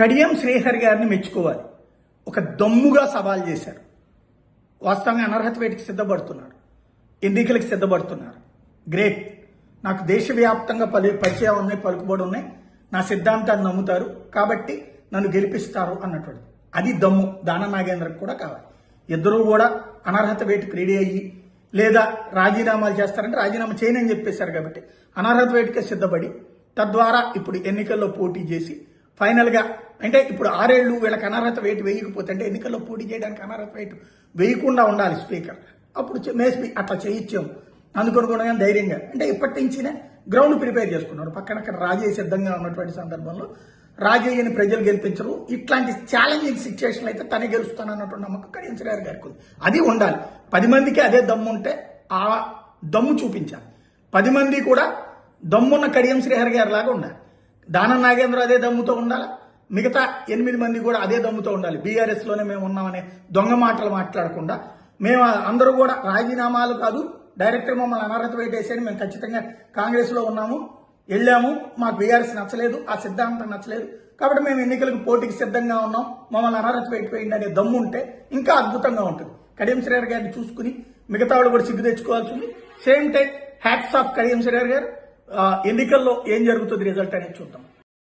కడియం శ్రీహరి గారిని మెచ్చుకోవాలి. ఒక దమ్ముగా సవాల్ చేశారు. వాస్తవంగా అనర్హత వేటికి సిద్ధపడుతున్నారు. ఎన్నికలకు సిద్ధపడుతున్నారు. గ్రేట్. నాకు దేశవ్యాప్తంగా పలు పరిచయం ఉన్నాయి పలుకుబడి ఉన్నాయి. నా సిద్ధాంతాన్ని నమ్ముతారు. కాబట్టి నన్ను గెలిపిస్తారు అన్నటువంటి అది దమ్ము. దాన నాగేంద్రకు కూడా కావాలి. ఇద్దరూ కూడా అనర్హత వేటుకు రెడీ అయ్యి లేదా రాజీనామాలు చేస్తారంటే రాజీనామా చేయనని చెప్పేశారు కాబట్టి అనర్హత వేటుకే సిద్ధపడి తద్వారా ఇప్పుడు ఎన్నికల్లో పోటీ చేసి ఫైనల్గా అంటే ఇప్పుడు ఆరేళ్ళు వీళ్ళకి అనర్హత వేటు వేయకపోతే అంటే ఎన్నికల్లో పోటీ చేయడానికి అనర్హత వేటు వేయకుండా ఉండాలి స్పీకర్. అప్పుడు చె- మేస్పీ అట్లా చేయించాము కూడా ధైర్యంగా. అంటే ఇప్పటి నుంచినే గ్రౌండ్ ప్రిపేర్ చేసుకున్నాడు. పక్కన అక్కడ రాజయ్య సిద్ధంగా ఉన్నటువంటి సందర్భంలో రాజయ్యని ప్రజలు గెలిపించరు. ఇట్లాంటి ఛాలెంజింగ్ సిచ్యువేషన్ అయితే తనే గెలుస్తాను అన్నటువంటి నమ్మకం కడియం శ్రీగారి గారికి ఉంది. అది ఉండాలి. పది మందికి అదే దమ్ము ఉంటే ఆ దమ్ము చూపించాలి. పది మంది కూడా దమ్మున్న కడియం శ్రీహరి గారి లాగా ఉండాలి. దానం నాగేంద్ర అదే దమ్ముతో ఉండాలి? మిగతా ఎనిమిది మంది కూడా అదే దమ్ముతో ఉండాలి. బీఆర్ఎస్లోనే మేము ఉన్నామనే దొంగ మాటలు మాట్లాడకుండా మేము అందరూ కూడా రాజీనామాలు కాదు డైరెక్టర్ మమ్మల్ని అనర్హత పెట్టేసేది మేము ఖచ్చితంగా కాంగ్రెస్లో ఉన్నాము. వెళ్ళాము. మాకు బీఆర్ఎస్ నచ్చలేదు. ఆ సిద్ధాంతం నచ్చలేదు. కాబట్టి మేము ఎన్నికలకు పోటీకి సిద్ధంగా ఉన్నాం. మమ్మల్ని అనర్హత పెట్టిపోయింది అనే దమ్ము ఉంటే ఇంకా అద్భుతంగా ఉంటుంది. కడియం శ్రీహరి గారిని చూసుకుని మిగతా వాళ్ళు కూడా సిగ్గు తెచ్చుకోవాల్సి ఉంది. Same time hats off Kadiyam Srihari గారు. ఎన్నికల్లో ఏం జరుగుతుంది రిజల్ట్ అనేది చూద్దాం.